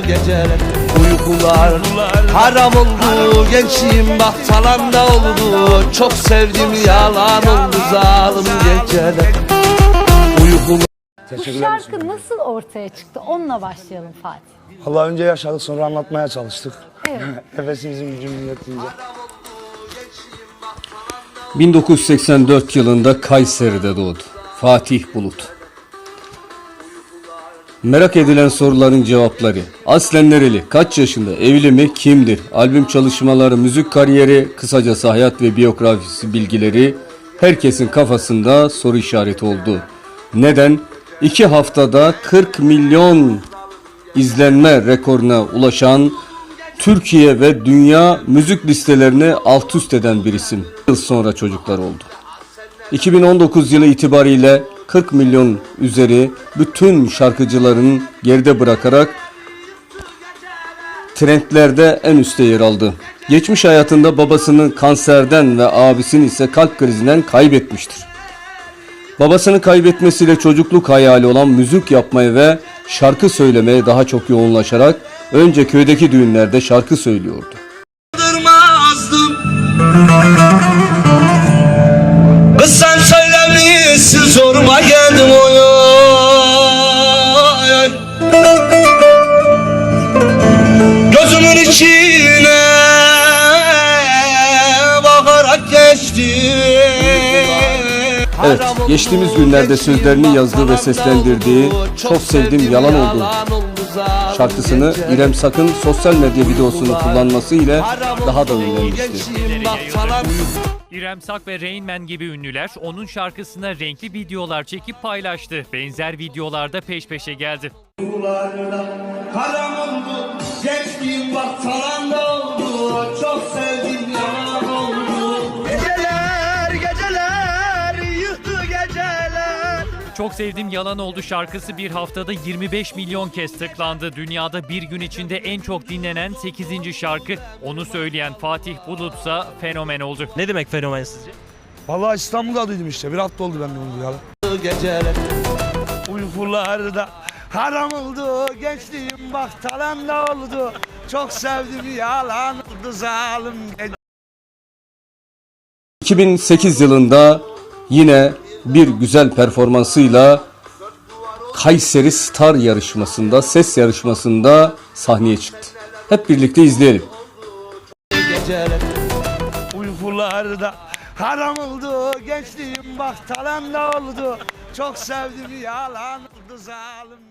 geceler Uykular haram oldu Gençliğim bak talanda oldu Çok sevdim yalan oldu zalim geceler Uykular Bu şarkı nasıl ortaya çıktı? Onunla başlayalım Fatih. Allah önce yaşadık sonra anlatmaya çalıştık. Evet. Nefesimizin gücümüz yettiğince. 1984 yılında Kayseri'de doğdu. Fatih Bulut. Merak edilen soruların cevapları. Aslen nereli? Kaç yaşında? Evli mi? Kimdir? Albüm çalışmaları, müzik kariyeri, kısacası hayat ve biyografisi bilgileri herkesin kafasında soru işareti oldu. Neden? İki haftada 40 milyon izlenme rekoruna ulaşan Türkiye ve dünya müzik listelerini alt üst eden bir isim. Yıl sonra çocuklar oldu. 2019 yılı itibariyle 40 milyon üzeri bütün şarkıcıların geride bırakarak trendlerde en üstte yer aldı. Geçmiş hayatında babasını kanserden ve abisini ise kalp krizinden kaybetmiştir. Babasını kaybetmesiyle çocukluk hayali olan müzik yapmaya ve şarkı söylemeye daha çok yoğunlaşarak önce köydeki düğünlerde şarkı söylüyordu. Evet, geçtiğimiz günlerde sözlerini yazdığı ve seslendirdiği Çok Sevdim Yalan Oldu şarkısını İrem Sakın sosyal medya videosunu kullanması ile daha da ünlenmişti. İrem Sak ve Rain Man gibi ünlüler onun şarkısına renkli videolar çekip paylaştı. Benzer videolarda peş peşe geldi. Karam oldu Gençliğim bak falan da oldu Çok sevdim yalan oldu şarkısı bir haftada 25 milyon kez tıklandı. Dünyada bir gün içinde en çok dinlenen 8. şarkı. Onu söyleyen Fatih Bulutsa fenomen oldu. Ne demek fenomen sizce? Vallahi İstanbul'da duydum işte. Bir hafta oldu ben de onu duyalı. geceler Uykularda haram oldu. Gençliğim bak talanda oldu. Çok sevdim yalan oldu zalim. 2008 yılında yine bir güzel performansıyla Kayseri Star yarışmasında, ses yarışmasında sahneye çıktı. Hep birlikte izleyelim. Uykularda haram oldu. Gençliğim bak talanda oldu. Çok sevdim yalan oldu zalim.